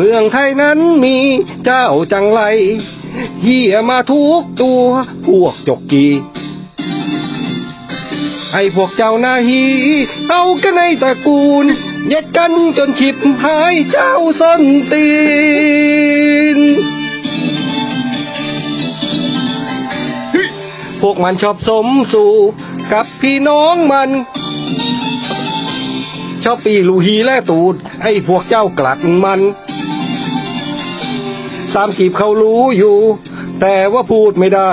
เมืองไทยนั้นมีเจ้าจังไรเฮียมาทุกตัวพวกจกกีไอ้พวกเจ้านาฮีเอากันในตระกูล เย็ดกันจนฉิบหายเจ้าส้นตีน พวกมันชอบสมสู่กับพี่น้องมัน ชอบปีลูฮีและตูด ไอ้พวกเจ้ากลัดมัน สามกีบเขารู้อยู่ แต่ว่าพูดไม่ได้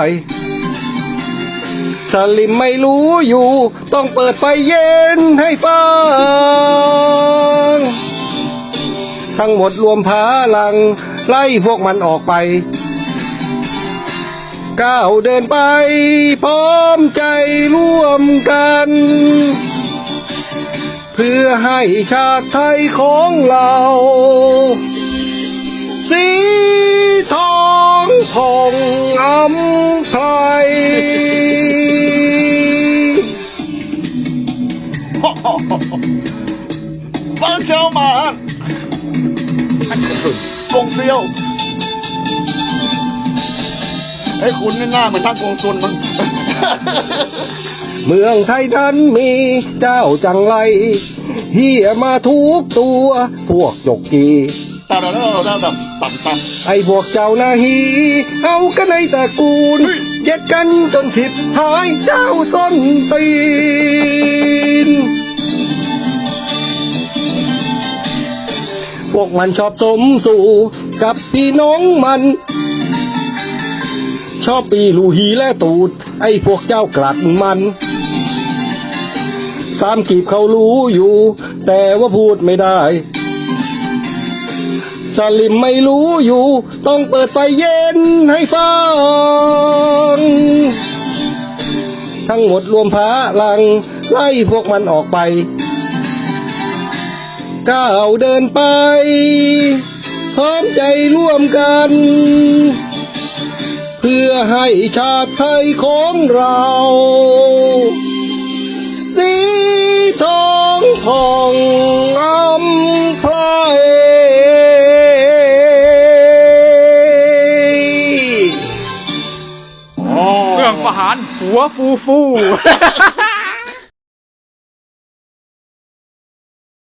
สลิมไม่รู้อยู่ ต้องเปิดไฟเย็นให้ฟัง ทั้งหมดรวมพาลัง ไล่พวกมันออกไป ก้าวเดินไป พร้อมใจร่วมกัน เพื่อให้ชาติไทยของเรา สีทองทองอำไพฮ่างเจ้ามาท่านคุณสุดกงเซียวไอ้คุณนี่หน้าเหมือนท่านกงซุนมั้เมืองไทยนั้นมีเจ้าจังไรเฮียมาทุกตัว พวกจกกี ตาดาดาดาดาต่ำต่ไอ้พวกเจ้านาฮีเอากันในตระกูลเย็ดกันจนฉิบหายเจ้าส้นตีน พวกมันชอบสมสู่กับพี่น้องมัน ชอบปีลูฮีและตูด ไอ้พวกเจ้ากลัดมันสามกีบเขารู้อยู่ แต่ว่าพูดไม่ได้ สลิมไม่รู้อยู่ ต้องเปิดไฟเย็นให้ฟัง ทั้งหมดรวมพลัง ไล่พวกมันออกไปก้าวเดินไป พร้อมใจร่วมกัน เพื่อให้ชาติไทยของเรา สีทองทอง ประหารหัวฟูฟู